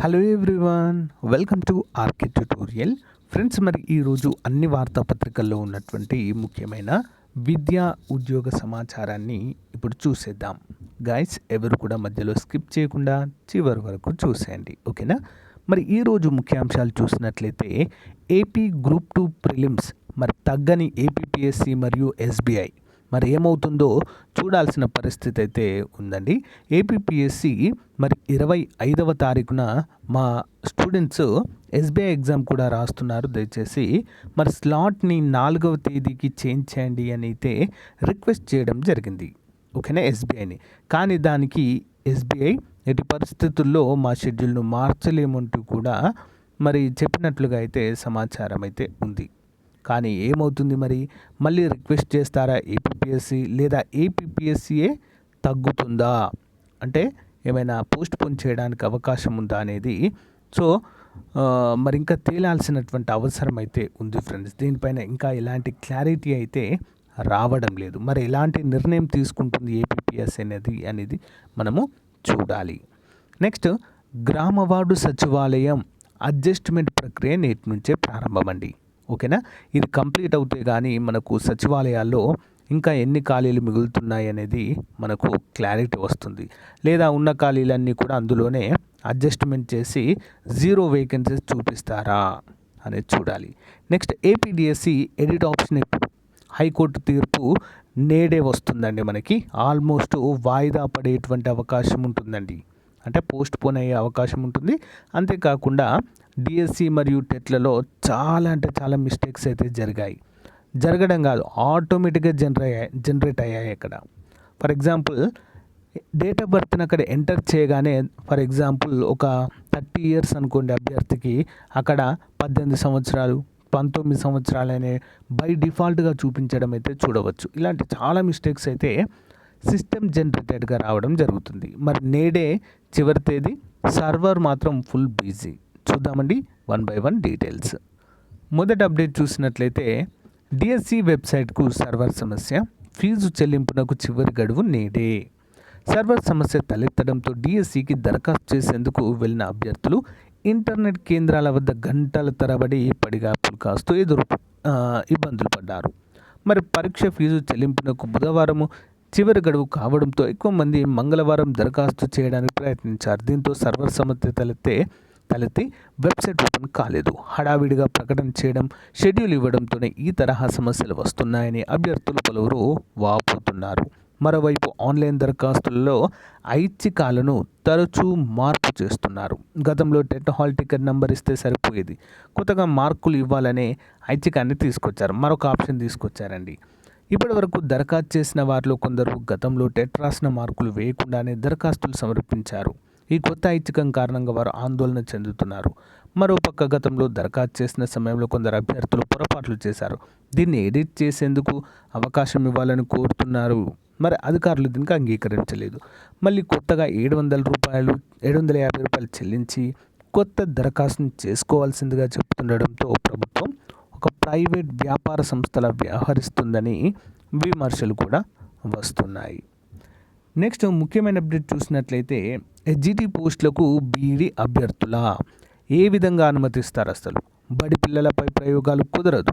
Hello everyone welcome to RK tutorial friends మరి ఈరోజు అన్ని వార్తాపత్రికల్లో ఉన్నటువంటి ముఖ్యమైన విద్యా ఉద్యోగ సమాచారాన్ని ఇప్పుడు చూసేద్దాం. గైస్ ఎవరు కూడా మధ్యలో స్కిప్ చేయకుండా చివరి వరకు చూసేయండి ఓకేనా? మరి ఈరోజు ముఖ్యాంశాలు చూసినట్లయితే ఏపీ గ్రూప్ టూ ప్రిలిమ్స్ మరి తగ్గని ఏపీపీఎస్సి మరియు ఎస్బీఐ మరి ఏమవుతుందో చూడాల్సిన పరిస్థితి అయితే ఉందండి. ఏపీపీఎస్సి మరి ఇరవై ఐదవ తారీఖున మా స్టూడెంట్స్ ఎస్బీఐ ఎగ్జామ్ కూడా రాస్తున్నారు. దయచేసి మరి స్లాట్ని నాలుగవ తేదీకి చేంజ్ చేయండి అని అయితే రిక్వెస్ట్ చేయడం జరిగింది. ఓకేనా? ఎస్బీఐని కానీ దానికి ఎస్బీఐ ఎట్టి పరిస్థితుల్లో మా షెడ్యూల్ను మార్చలేమంటూ కూడా మరి చెప్పినట్లుగా అయితే సమాచారం అయితే ఉంది. కానీ ఏమవుతుంది మరి? మళ్ళీ రిక్వెస్ట్ చేస్తారా ఏపీపీఎస్సి లేదా ఏపీపీఎస్సియే తగ్గుతుందా? అంటే ఏమైనా పోస్ట్ పోన్ చేయడానికి అవకాశం ఉందా అనేది. సో మరి ఇంకా తేలాల్సినటువంటి అవసరం అయితే ఉంది ఫ్రెండ్స్. దీనిపైన ఇంకా ఎలాంటి క్లారిటీ అయితే రావడం లేదు. మరి ఎలాంటి నిర్ణయం తీసుకుంటుంది ఏపీపీఎస్సీ అనేది అనేది మనము చూడాలి. నెక్స్ట్ గ్రామ వార్డు సచివాలయం అడ్జస్ట్మెంట్ ప్రక్రియ నేటి నుంచే ప్రారంభమండి. ఓకేనా? ఇది కంప్లీట్ అవుతే కానీ మనకు సచివాలయాల్లో ఇంకా ఎన్ని ఖాళీలు మిగులుతున్నాయి అనేది మనకు క్లారిటీ వస్తుంది. లేదా ఉన్న ఖాళీలన్నీ కూడా అందులోనే అడ్జస్ట్మెంట్ చేసి జీరో వేకెన్సీస్ చూపిస్తారా అనేది చూడాలి. నెక్స్ట్ ఏపీడిఎస్సి ఎడిట్ ఆప్షన్ ఎప్పుడు? హైకోర్టు తీర్పు నేడే వస్తుందండి మనకి. ఆల్మోస్ట్ వాయిదా పడేటువంటి అవకాశం ఉంటుందండి. అంటే పోస్ట్ పోన్ అయ్యే అవకాశం ఉంటుంది. అంతేకాకుండా డిఎస్సి మరియు టెట్లలో చాలా అంటే చాలా మిస్టేక్స్ అయితే జరిగాయి. జరగడం కాదు ఆటోమేటిక్గా జనరే జనరేట్ అయ్యాయి ఇక్కడ ఫర్ ఎగ్జాంపుల్ డేట్ ఆఫ్ బర్త్ని అక్కడ ఎంటర్ చేయగానే ఫర్ ఎగ్జాంపుల్ ఒక థర్టీ ఇయర్స్ అనుకోండి అభ్యర్థికి అక్కడ పద్దెనిమిది సంవత్సరాలు పంతొమ్మిది సంవత్సరాలు అనే బై డిఫాల్ట్గా చూపించడం అయితే చూడవచ్చు. ఇలాంటి చాలా మిస్టేక్స్ అయితే సిస్టమ్ జనరేటెడ్గా రావడం జరుగుతుంది. మరి నేడే చివరి తేదీ సర్వర్ మాత్రం ఫుల్ బిజీ చూద్దామండి. వన్ బై వన్ డీటెయిల్స్ మొదటి అప్డేట్ చూసినట్లయితే డిఎస్సి వెబ్సైట్కు సర్వర్ సమస్య ఫీజు చెల్లింపునకు చివరి గడువు నేడే. సర్వర్ సమస్య తలెత్తడంతో డిఎస్సికి దరఖాస్తు చేసేందుకు వెళ్ళిన అభ్యర్థులు ఇంటర్నెట్ కేంద్రాల వద్ద గంటల తరబడి పడిగాపులు కాస్తూ ఎదురు ఇబ్బందులు పడ్డారు. మరి పరీక్ష ఫీజు చెల్లింపునకు బుధవారము చివరి గడువు కావడంతో ఎక్కువ మంది మంగళవారం దరఖాస్తు చేయడానికి ప్రయత్నించారు. దీంతో సర్వర్ సమస్య తలెత్తే తలెత్తి వెబ్సైట్ ఓపెన్ కాలేదు. హడావిడిగా ప్రకటన చేయడం షెడ్యూల్ ఇవ్వడంతోనే ఈ తరహా సమస్యలు వస్తున్నాయని అభ్యర్థులు పలువురు వాపోతున్నారు. మరోవైపు ఆన్లైన్ దరఖాస్తులలో ఐచ్ఛికాలను తరచూ మార్పు చేస్తున్నారు. గతంలో టెట్ హాల్ టికెట్ నంబర్ ఇస్తే సరిపోయేది. కొత్తగా మార్కులు ఇవ్వాలనే ఐచ్ఛికాన్ని తీసుకొచ్చారు. మరొక ఆప్షన్ తీసుకొచ్చారండి. ఇప్పటి వరకు దరఖాస్తు చేసిన వారిలో కొందరు గతంలో టెట్ రాసిన మార్కులు వేయకుండానే దరఖాస్తులు సమర్పించారు. ఈ కొత్త ఐచ్ఛికం కారణంగా వారు ఆందోళన చెందుతున్నారు. మరోపక్క గతంలో దరఖాస్తు చేసిన సమయంలో కొందరు అభ్యర్థులు పొరపాట్లు చేశారు. దీన్ని ఎడిట్ చేసేందుకు అవకాశం ఇవ్వాలని కోరుతున్నారు. మరి అధికారులు దీనికి అంగీకరించలేదు. మళ్ళీ కొత్తగా ఏడు వందల రూపాయలు ఏడు వందల యాభై రూపాయలు చెల్లించి కొత్త దరఖాస్తును చేసుకోవాల్సిందిగా చెప్తుండడంతో ప్రభుత్వం ఒక ప్రైవేట్ వ్యాపార సంస్థల వ్యవహరిస్తుందని విమర్శలు కూడా వస్తున్నాయి. నెక్స్ట్ ముఖ్యమైన అప్డేట్ చూసినట్లయితే ఎస్జిటి పోస్టులకు బీఈడి అభ్యర్థుల ఏ విధంగా అనుమతిస్తారు అసలు? బడి పిల్లలపై ప్రయోగాలు కుదరదు.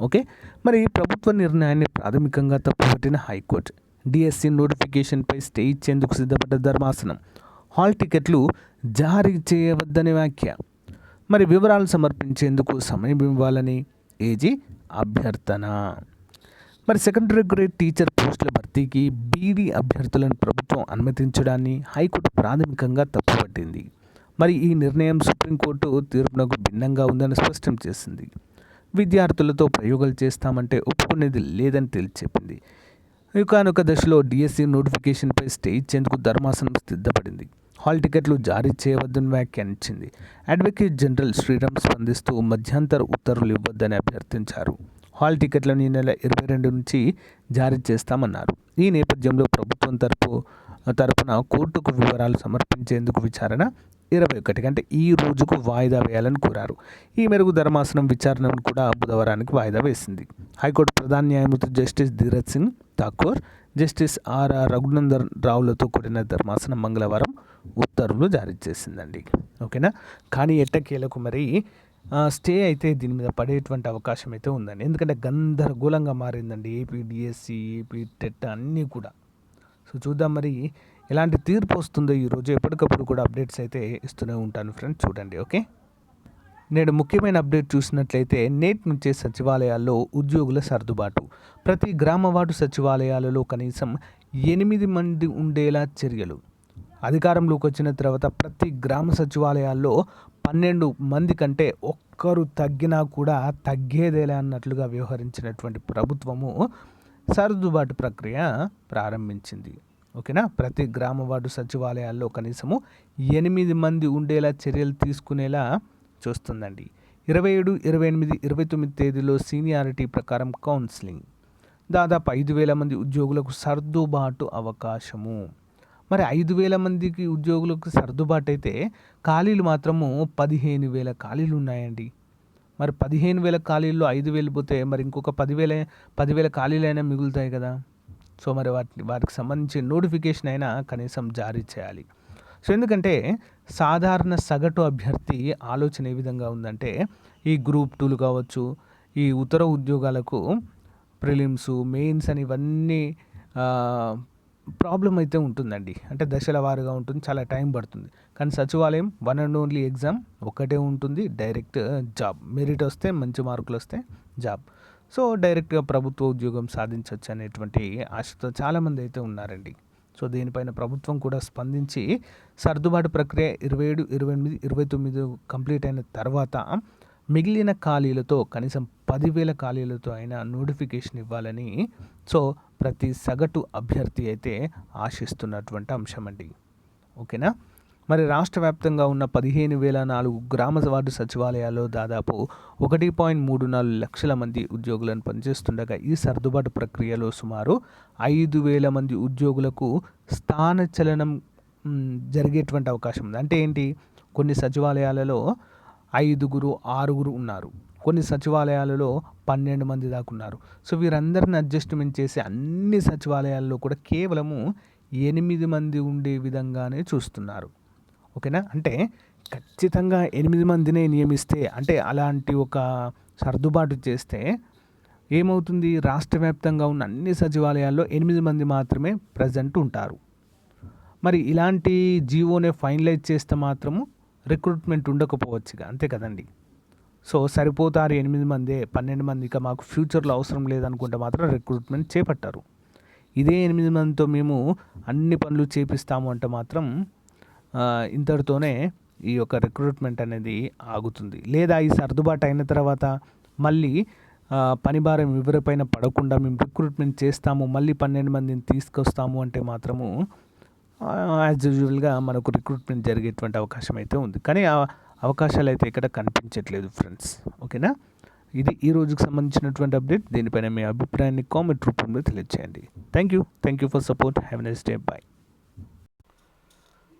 ఓకే? మరి ప్రభుత్వ నిర్ణయాన్ని ప్రాథమికంగా తప్పుపట్టిన హైకోర్టు డిఎస్సి నోటిఫికేషన్పై స్టే ఇచ్చేందుకు సిద్ధపడ్డ ధర్మాసనం హాల్ టికెట్లు జారీ చేయవద్దని వ్యాఖ్య. మరి వివరాలు సమర్పించేందుకు సమయం ఇవ్వాలని ఏజీ అభ్యర్థన. మరి సెకండరీ గ్రేడ్ టీచర్ పోస్టుల భర్తీకి బీడీ అభ్యర్థులను ప్రభుత్వం అనుమతించడాన్ని హైకోర్టు ప్రాథమికంగా తప్పుపట్టింది. మరి ఈ నిర్ణయం సుప్రీంకోర్టు తీర్పునకు భిన్నంగా ఉందని స్పష్టం చేసింది. విద్యార్థులతో ప్రయోగాలు చేస్తామంటే ఒప్పుకునేది లేదని తేల్చి చెప్పింది ఒకనొక దశలో డిఎస్సి నోటిఫికేషన్పై స్టే ఇచ్చేందుకు ధర్మాసనం సిద్ధపడింది. హాల్ టికెట్లు జారీ చేయవద్దని వ్యాఖ్యానించింది. అడ్వకేట్ జనరల్ శ్రీరామ్ స్పందిస్తూ మధ్యంతర ఉత్తర్వులు ఇవ్వద్దని అభ్యర్థించారు. హాల్ టికెట్లను ఈ నెల ఇరవై రెండు నుంచి జారీ చేస్తామన్నారు. ఈ నేపథ్యంలో ప్రభుత్వం తరపు తరపున కోర్టుకు వివరాలు సమర్పించేందుకు విచారణ ఇరవై ఒకటి అంటే ఈ రోజుకు వాయిదా వేయాలని కోరారు. ఈ మేరకు ధర్మాసనం విచారణను కూడా బుధవారానికి వాయిదా వేసింది. హైకోర్టు ప్రధాన న్యాయమూర్తి justice Dheeraj Singh Thakur justice RR Raghunandan రావులతో కూడిన ధర్మాసనం మంగళవారం ఉత్తర్వులు జారీ చేసిందండి. ఓకేనా? కానీ ఎట్టకేలకు మరి స్టే అయితే దీని మీద పడేటువంటి అవకాశం అయితే ఉందండి. ఎందుకంటే గందరగోళంగా మారిందండి. ఏపీ డిఎస్సి ఏపీ టెట్ అన్నీ కూడా. సో చూద్దాం మరి ఎలాంటి తీర్పు వస్తుందో ఈరోజు ఎప్పటికప్పుడు కూడా అప్డేట్స్ అయితే ఇస్తూనే ఉంటాను ఫ్రెండ్స్. చూడండి ఓకే? నేడు ముఖ్యమైన అప్డేట్ చూసినట్లయితే నేటి నుంచే సచివాలయాల్లో ఉద్యోగుల సర్దుబాటు. ప్రతి గ్రామవాడు సచివాలయాలలో కనీసం ఎనిమిది మంది ఉండేలా చర్యలు. అధికారంలోకి వచ్చిన తర్వాత ప్రతి గ్రామ సచివాలయాల్లో పన్నెండు మంది కంటే ఒక్కరు తగ్గినా కూడా తగ్గేదేలే అన్నట్లుగా వ్యవహరించినటువంటి ప్రభుత్వము సర్దుబాటు ప్రక్రియ ప్రారంభించింది. ఓకేనా? ప్రతి గ్రామ వార్డు సచివాలయాల్లో కనీసము ఎనిమిది మంది ఉండేలా చర్యలు తీసుకునేలా చూస్తుందండి. ఇరవై ఏడు ఇరవై ఎనిమిది ఇరవై తొమ్మిది తేదీలో సీనియారిటీ ప్రకారం కౌన్సిలింగ్. దాదాపు ఐదు వేల మంది ఉద్యోగులకు సర్దుబాటు అవకాశము. మరి ఐదు వేల మందికి ఉద్యోగులకు సర్దుబాటు అయితే ఖాళీలు మాత్రము పదిహేను వేల ఖాళీలు ఉన్నాయండి. మరి పదిహేను వేల ఖాళీల్లో ఐదు వేలు పోతే మరి ఇంకొక పదివేల పదివేల ఖాళీలైనా మిగులుతాయి కదా. సో మరి వాటి వాటికి సంబంధించి నోటిఫికేషన్ అయినా కనీసం జారీ చేయాలి. సో ఎందుకంటే సాధారణ సగటు అభ్యర్థి ఆలోచన ఏ విధంగా ఉందంటే ఈ గ్రూప్ టూలు కావచ్చు ఈ ఉత్తర ఉద్యోగాలకు ప్రిలిమ్స్ మెయిన్స్ అని ఇవన్నీ ప్రాబ్లం అయితే ఉంటుందండి. అంటే దశల వారుగా ఉంటుంది చాలా టైం పడుతుంది. కానీ సచివాలయం వన్ అండ్ ఓన్లీ ఎగ్జామ్ ఒకటే ఉంటుంది డైరెక్ట్ జాబ్. మెరిట్ వస్తే మంచి మార్కులు వస్తే జాబ్. సో డైరెక్ట్గా ప్రభుత్వ ఉద్యోగం సాధించవచ్చు అనేటువంటి ఆశతో చాలామంది అయితే ఉన్నారండి. సో దీనిపైన ప్రభుత్వం కూడా స్పందించి సర్దుబాటు ప్రక్రియ ఇరవై ఏడు ఇరవై ఎనిమిది ఇరవై తొమ్మిది కంప్లీట్ అయిన తర్వాత మిగిలిన ఖాళీలతో కనీసం పదివేల ఖాళీలతో అయినా నోటిఫికేషన్ ఇవ్వాలని సో ప్రతి సగటు అభ్యర్థి అయితే ఆశిస్తున్నటువంటి అంశం అండి ఓకేనా? మరి రాష్ట్ర వ్యాప్తంగా ఉన్న పదిహేను వేల నాలుగు గ్రామ వార్డు సచివాలయాల్లో దాదాపు ఒకటి పాయింట్ మూడు నాలుగు లక్షల మంది ఉద్యోగులను పనిచేస్తుండగా ఈ సర్దుబాటు ప్రక్రియలో సుమారు ఐదు వేల మంది ఉద్యోగులకు స్థానచలనం జరిగేటువంటి అవకాశం ఉంది. అంటే ఏంటి? కొన్ని సచివాలయాలలో ఐదుగురు ఆరుగురు ఉన్నారు. కొన్ని సచివాలయాలలో పన్నెండు మంది దాకా ఉన్నారు. సో వీరందరిని అడ్జస్ట్మెంట్ చేసి అన్ని సచివాలయాల్లో కూడా కేవలము ఎనిమిది మంది ఉండే విధంగానే చూస్తున్నారు. ఓకేనా? అంటే ఖచ్చితంగా ఎనిమిది మందినే నియమిస్తే అంటే అలాంటి ఒక సర్దుబాటు చేస్తే ఏమవుతుంది? రాష్ట్ర వ్యాప్తంగా ఉన్న అన్ని సచివాలయాల్లో ఎనిమిది మంది మాత్రమే ప్రజెంట్ ఉంటారు. మరి ఇలాంటి జీవోనే ఫైనలైజ్ చేస్తే మాత్రము రిక్రూట్మెంట్ ఉండకపోవచ్చుగా అంతే కదండి. సో సరిపోతారు ఎనిమిది మందే పన్నెండు మంది ఇక మాకు ఫ్యూచర్లో అవసరం లేదనుకుంటే మాత్రం రిక్రూట్మెంట్ చేపట్టారు. ఇదే ఎనిమిది మందితో మేము అన్ని పనులు చేపిస్తాము అంటే మాత్రం ఇంతటితోనే ఈ యొక్క రిక్రూట్మెంట్ అనేది ఆగుతుంది. లేదా ఈ సర్దుబాటు అయిన తర్వాత మళ్ళీ పని భారం ఎవరిపైన పడకుండా మేము రిక్రూట్మెంట్ చేస్తాము మళ్ళీ పన్నెండు మందిని తీసుకొస్తాము అంటే మాత్రము యాజ్ యూజువల్గా మనకు రిక్రూట్మెంట్ జరిగేటువంటి అవకాశం అయితే ఉంది. కానీ ఆ అవకాశాలు అయితే ఇక్కడ కనిపించట్లేదు ఫ్రెండ్స్ ఓకేనా? ఇది ఈ రోజుకి సంబంధించినటువంటి అప్డేట్ దీనిపైన మీ అభిప్రాయాన్ని కామెంట్ రూపంలో తెలియజేయండి thank you thank you for support have nice day bye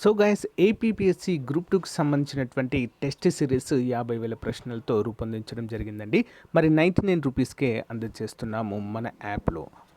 so guys APPSC group టూకి సంబంధించినటువంటి టెస్ట్ సిరీస్ యాభై వేల ప్రశ్నలతో రూపొందించడం జరిగిందండి. మరి నైంటీ నైన్ రూపీస్కే అందజేస్తున్నాము మన యాప్లో.